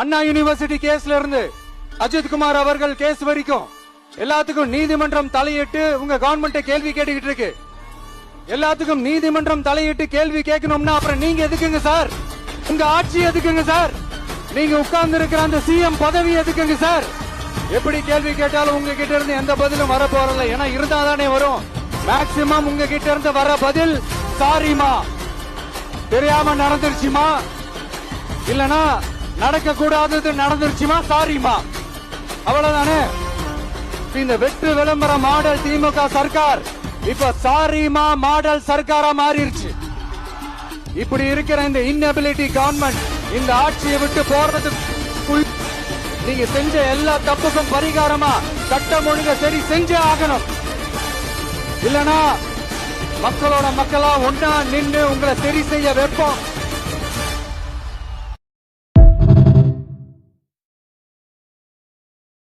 அண்ணா university கேஸ்ல இருந்து அஜித் குமார் அவர்கள் கேஸ் வரைக்கும். எல்லாத்துக்கும் நீதிமன்றம் தலையிட்டு உங்க கவர்மெண்ட் கேள்வி கேட்டுக்கிட்டு இருக்கு. எல்லாத்துக்கும் நீதிமன்றம் தலையிட்டு கேள்வி கேட்கணும்னா அப்புறம் நீங்க எதுக்குங்க சார்? உங்க ஆட்சி எதுக்குங்க சார்? நீங்க உட்கார்ந்து இருக்கிற அந்த சிஎம் பதவி எதுக்குங்க சார்? எப்படி கேள்வி கேட்டாலும் உங்ககிட்ட இருந்து எந்த பதிலும் வர போறதில்ல. ஏன்னா இருந்தா தானே வரும். மேக்சிமம் உங்ககிட்ட இருந்து வர பதில் சாரிமா தெரியாம நடந்துருச்சுமா இல்லனா நடக்க கூடாதது நடந்துருச்சுமா? சாரிமா அவ்வளவுதானே? இந்த வெற்று விளம்பர மாடல் திமுக சர்க்கார். இப்ப சாரிமா மாடல் சர்க்காரா மாறிடுச்சு இப்படி இருக்கிற இந்த இன்னபிலிட்டி கவர்மெண்ட் இந்த ஆட்சியை விட்டு போறதுக்கு நீங்க செஞ்ச எல்லா தப்புக்கும் பரிகாரமா சட்டம் ஒழுங்க சரி செஞ்சே ஆகணும். இல்லனா மக்களோட மக்களா ஒன்னா நின்று உங்களை சரி செய்ய வைப்போம்.